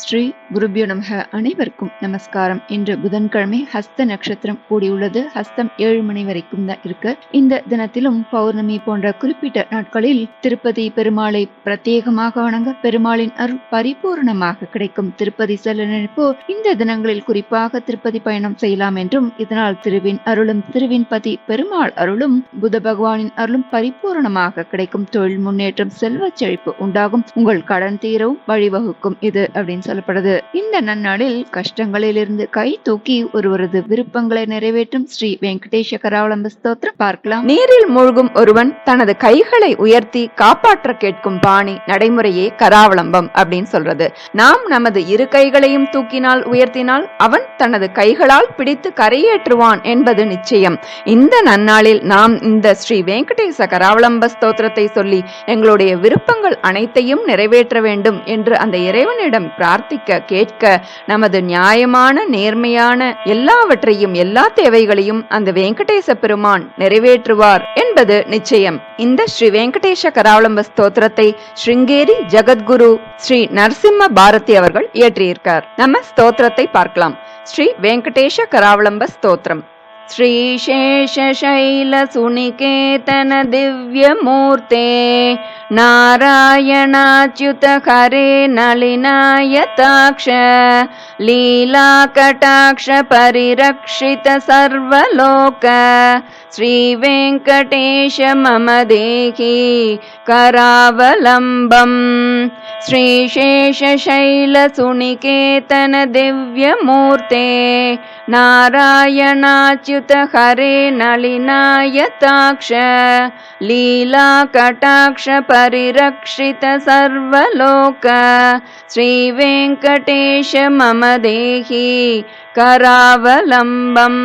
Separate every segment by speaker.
Speaker 1: ஸ்ரீ குருபியோ நமக அனைவருக்கும் நமஸ்காரம். இன்று புதன்கிழமை ஹஸ்த நட்சத்திரம் கூடியுள்ளது. ஹஸ்தம் ஏழு மணி வரைக்கும் தான் இருக்கு. இந்த தினத்திலும் பௌர்ணமி போன்ற குறிப்பிட்ட நாட்களில் திருப்பதி பெருமாளை பிரத்யேகமாக வணங்க பெருமாளின் அருள் பரிபூர்ணமாக கிடைக்கும். திருப்பதி செல்ல நினைப்போ இந்த தினங்களில் குறிப்பாக திருப்பதி பயணம் செய்யலாம் என்றும் இதனால் திருவின் அருளும் திருவின் பதி பெருமாள் அருளும் புத பகவானின் அருளும் பரிபூர்ணமாக கிடைக்கும். தொழில் முன்னேற்றம் செல்வ செழிப்பு உண்டாகும். உங்கள் கடன் தீரவும் வழிவகுக்கும் இது அப்படின்னு சொல்லப்படுது. இந்த நன்னாளில் கஷ்டங்களிலிருந்து கை தூக்கி ஒருவரது விருப்பங்களை நிறைவேற்றும் ஸ்ரீ வெங்கடேஷ கராவளம்ப ஸ்தோத்திரம். பார்க்கலாம்.
Speaker 2: நீரில் மூழ்கும் ஒருவன் தனது கைகளை உயர்த்தி காப்பாற்ற கேட்கும் பாணி நடைமுறையே கராவளம்பம் அப்படின்னு சொல்றது. நாம் நமது இரு கைகளையும் தூக்கினால் உயர்த்தினால் அவன் தனது கைகளால் பிடித்து கரையேற்றுவான் என்பது நிச்சயம். இந்த நன்னாளில் நாம் இந்த ஸ்ரீ வெங்கடேச கராவளம்ப ஸ்தோத்திரத்தை சொல்லி எங்களுடைய விருப்பங்கள் அனைத்தையும் நிறைவேற்ற வேண்டும் என்று அந்த இறைவனிடம் பிரார்த்திக்க கேட்க நமது நியாயமான நேர்மையான எல்லாவற்றையும் எல்லா தேவைகளையும் அந்த வெங்கடேச பெருமான் நிறைவேற்றுவார் என்பது நிச்சயம். இந்த ஸ்ரீ வெங்கடேஷ கராவளம்ப ஸ்தோத்திரத்தை ஸ்ருங்கேரி ஜெகத்குரு ஸ்ரீ நரசிம்ம பாரதி அவர்கள் இயற்றியிருக்கார். நம்ம ஸ்தோத்திரத்தை பார்க்கலாம். ஸ்ரீ வெங்கடேஷ கராவளம்ப ஸ்தோத்திரம். श्रीशेषशैलसुनिकेतन दिव्यमूर्ते नारायणाच्युत हरे नलिनायताक्ष लीलाकटाक्ष परिरक्षित सर्वलोक श्रीवेङ्कटेश मम देहि करावलम्बम्। श्रीशेषशैलसुनिकेतन दिव्यमूर्ते नारायणाच्युत हरे नलिनायताक्ष लीलाकटाक्ष परिरक्षित सर्वलोक श्रीवेङ्कटेश मम देहि करावलम्बम्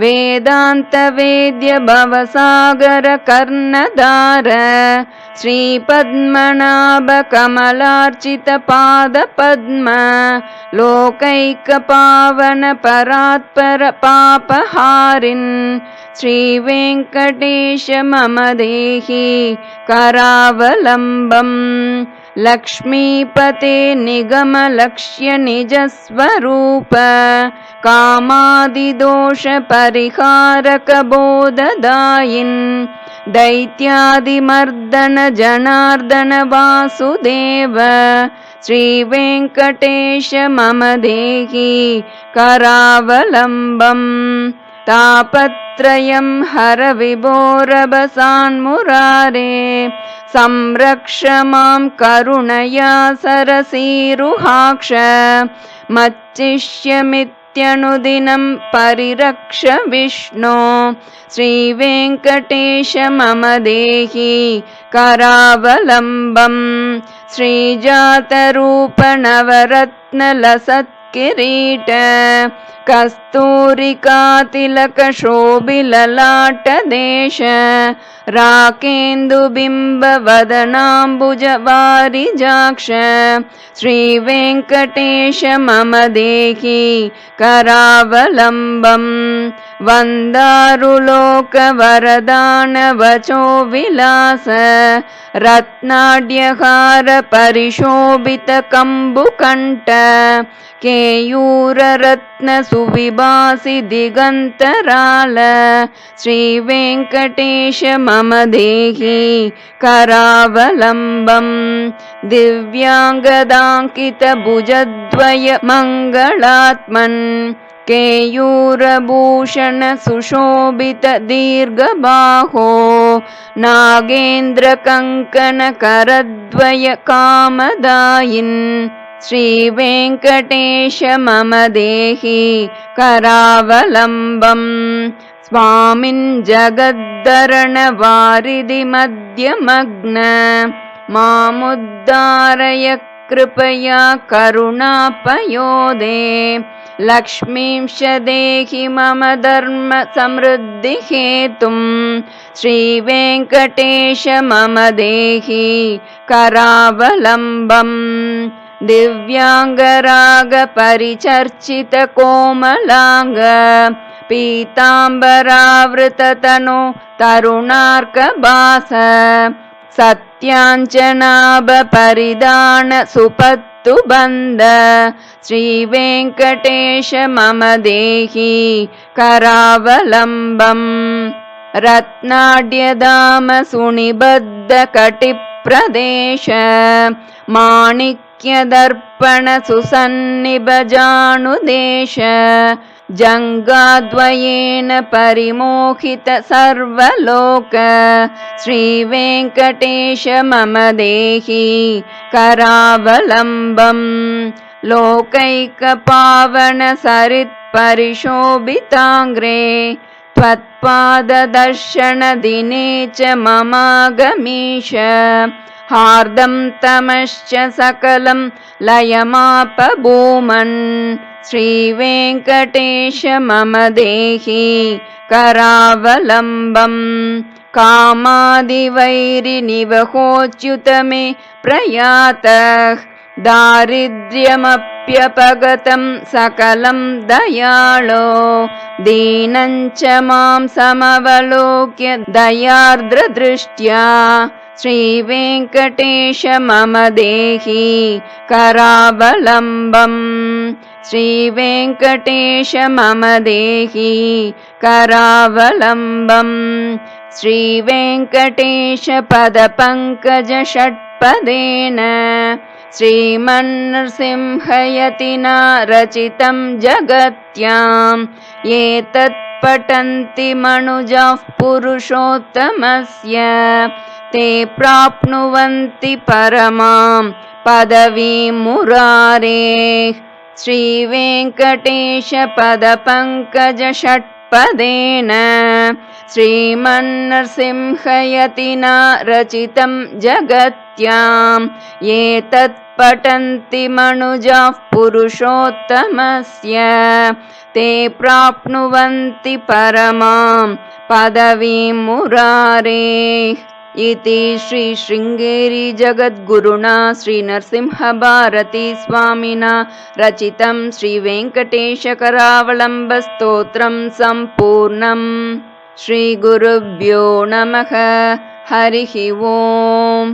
Speaker 2: वेदान्तवेद्य भवसागर कर्णधार श्रीपद्मनाभ कमलार्चितपादपद्म लोकैकपावन परात्पर पापहारिन् श्रीवेङ्कटेश मम देहि करावलम्बम् लक्ष्मीपते निगमलक्ष्य निजस्वरूप कामादिदोषपरिहारकबोधदायिन् दैत्यादिमर्दन जनार्दन वासुदेव श्रीवेङ्कटेश मम देहि करावलम्बम् तापत्रयं हर विभोरभसान्मुरारे संरक्ष मां करुणया सरसीरुहाक्ष मच्चिष्यमित्यनुदिनं परिरक्ष विष्णो श्रीवेङ्कटेश मम देहि करावलम्बम् श्रीजातरूपनवरत्नलसत् किरीट कस्तूरिकातिलकशोभिललाटदेश राकेन्दुबिम्बवदनाम्बुजवारिजाक्ष श्रीवेङ्कटेश मम देहि करावलम्बम् वन्दारुलोकवरदानवचो विलास रत्नाड्यहार परिशोभितकम्बुकण्ठ केयूररत्नसुविभासि दिगन्तराल श्रीवेङ्कटेश मम देहि करावलम्बम्। दिव्याङ्गदाङ्कितभुजद्वय मङ्गलात्मन् केयूरभूषण श्रीवेङ्कटेश मम देहि करावलम्बम्। स्वामिन् जगद्धरणवारिधिमध्यमग्न मामुद्धारय कृपया करुणापयोदे लक्ष्मींश देहि मम धर्म समृद्धिहेतुं श्रीवेङ्कटेश मम देहि करावलम्बम् दिव्याङ्गरागपरिचर्चितकोमलाङ्ग पीताम्बरावृततनो तरुणार्कभास सत्याञ्चनाभपरिदान सुपत्तु बन्द श्रीवेङ्कटेश मम देहि करावलम्बम् रत्नाड्यदाम सुनिबद्धकटिप्रदेश माणिक्यदर्पण सुसन्निभजानुदेश जङ्गाद्वयेन परिमोहित सर्वलोक श्रीवेङ्कटेश मम देहि करावलम्बम् लोकैकपावन सरित्परिशोभिताङ्ग्रे त्वत्पाददर्शनदिने च ममागमीश हार्दं तमश्च सकलं लयमापभूमन्। श्रीवेङ्कटेश मम देहि करावलम्बम् कामादिवैरिनिवहोच्युत मे प्रयातः। दारिद्र्यमप्यपगतं सकलं दीनं च मां समवलोक्य दयार्द्रदृष्ट्या श्रीवेङ्कटेश मम देहि करावलम्बम्। श्रीवेङ्कटेश मम देहि करावलम्बम्। श्रीवेङ्कटेश पदपङ्कज षट्पदेन श्रीमन्नृसिंहयतिना रचितं जगत्याम्। एतत् पठन्ति मनुजाः पुरुषोत्तमस्य ते प्राप्नुवन्ति परमां पदवीं मुरारेः श्रीवेङ्कटेश पदपङ्कज षट्पदेन श्रीमन्नृसिंहयतिना रचितं जगत्याम् एतत् पठन्ति मनुजाः पुरुषोत्तमस्य। ते प्राप्नुवन्ति परमां पदवीं मुरारेः इति श्रीशृङ्गेरी जगद्गुरुणा श्रीनरसिंहभारती स्वामिना रचितं श्रीवेङ्कटेशकरावलम्बस्तोत्रं सम्पूर्णम् श्रीगुरुभ्यो नमः हरिः ओम्